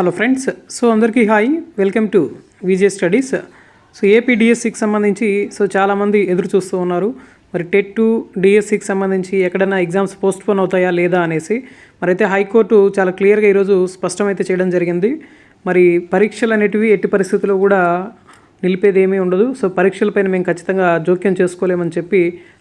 Hello friends so అందరికీ hi welcome to VJ studies so AP డిఎస్సికి సంబంధించి so చాలామంది ఎదురు చూస్తూ ఉన్నారు. మరి టెట్ టు డిఎస్సికి సంబంధించి ఎక్కడైనా ఎగ్జామ్స్ పోస్ట్పోన్ అవుతాయా లేదా అనేసి. మరి అయితే హైకోర్టు చాలా క్లియర్గా ఈరోజు స్పష్టమైతే చేయడం జరిగింది. మరి పరీక్షలు అనేటివి ఎట్టి పరిస్థితుల్లో కూడా నిలిపేది ఏమీ ఉండదు. సో పరీక్షలపైన మేము ఖచ్చితంగా జోక్యం చేసుకోలేమని చెప్పి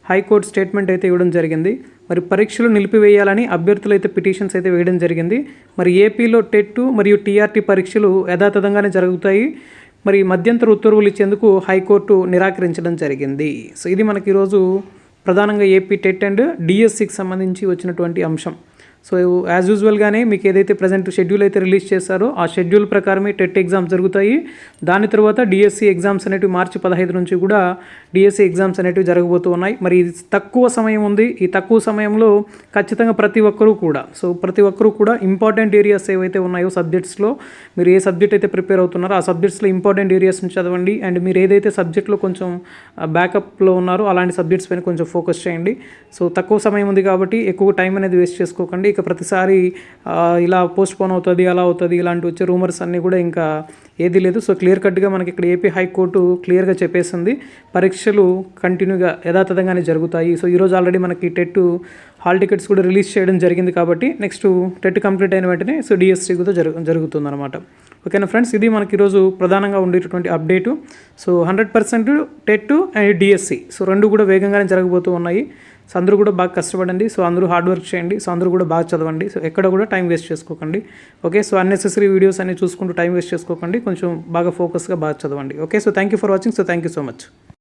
హైకోర్టు స్టేట్మెంట్ అయితే ఇవ్వడం జరిగింది. మరి పరీక్షలు నిలిపివేయాలని అభ్యర్థులు అయితే పిటిషన్స్ అయితే వేయడం జరిగింది. మరి ఏపీలో టెట్ మరియు టీఆర్టీ పరీక్షలు యథాతథంగానే జరుగుతాయి. మరి మధ్యంతర ఉత్తర్వులు ఇచ్చేందుకు హైకోర్టు నిరాకరించడం జరిగింది. సో ఇది మనకి ఈరోజు ప్రధానంగా ఏపీ టెట్ అండ్ డిఎస్సికి సంబంధించి వచ్చినటువంటి అంశం. సో యాజ్ యూజువల్గానే మీకు ఏదైతే ప్రజెంట్ షెడ్యూల్ అయితే రిలీజ్ చేశారో ఆ షెడ్యూల్ ప్రకారమే టెట్ ఎగ్జామ్స్ జరుగుతాయి. దాని తర్వాత డిఎస్సి ఎగ్జామ్స్ అనేటివి మార్చి పదహైదు నుంచి కూడా డిఎస్సి ఎగ్జామ్స్ అనేటివి జరగబోతూ ఉన్నాయి. మరి ఇది తక్కువ సమయం ఉంది. ఈ తక్కువ సమయంలో ఖచ్చితంగా ప్రతి ఒక్కరూ కూడా సో ప్రతి ఒక్కరూ కూడా ఇంపార్టెంట్ ఏరియాస్ ఏవైతే ఉన్నాయో సబ్జెక్ట్స్లో మీరు ఏ సబ్జెక్ట్ అయితే ప్రిపేర్ అవుతున్నారో ఆ సబ్జెక్ట్స్లో ఇంపార్టెంట్ ఏరియాస్ని చదవండి. అండ్ మీరు ఏదైతే సబ్జెక్ట్లో కొంచెం బ్యాకప్లో ఉన్నారో అలాంటి సబ్జెక్ట్స్ పైన కొంచెం ఫోకస్ చేయండి. సో తక్కువ సమయం ఉంది కాబట్టి ఎక్కువ టైం అనేది వేస్ట్ చేసుకోకండి. ఇక ప్రతిసారి ఇలా పోస్ట్ పోన్ అవుతుంది అలా అవుతుంది ఇలాంటి వచ్చే రూమర్స్ అన్నీ కూడా ఇంకా ఏది లేదు. సో క్లియర్ కట్గా మనకి ఇక్కడ ఏపీ హైకోర్టు క్లియర్గా చెప్పేసింది. పరీక్షలు కంటిన్యూగా యథాతథంగానే జరుగుతాయి. సో ఈరోజు ఆల్రెడీ మనకి టెట్ హాల్ టికెట్స్ కూడా రిలీజ్ చేయడం జరిగింది కాబట్టి నెక్స్ట్ టెట్ కంప్లీట్ అయిన వెంటనే సో డిఎస్సి కూడా జరుగు జరుగుతుందన్నమాట. ఓకేనా ఫ్రెండ్స్ ఇది మనకి ఈరోజు ప్రధానంగా ఉండేటటువంటి update so hundred percent TET and DSC so రెండు కూడా వేగంగానే జరగబోతూ ఉన్నాయి. సో అందరూ కూడా బాగా కష్టపడండి. సో అందరూ హార్డ్ వర్క్ చేయండి. సో అందరూ కూడా బాగా చదవండి. సో ఎక్కడ కూడా టైం వేస్ట్ చేసుకోకండి. ఓకే సో అన్నెసెసరీ వీడియోస్ అన్ని చూసుకుంటూ టైం వేస్ట్ చేసుకోకండి. కొంచెం బాగా ఫోకస్గా బాగా చదవండి. Okay so thank you for watching so thank you so much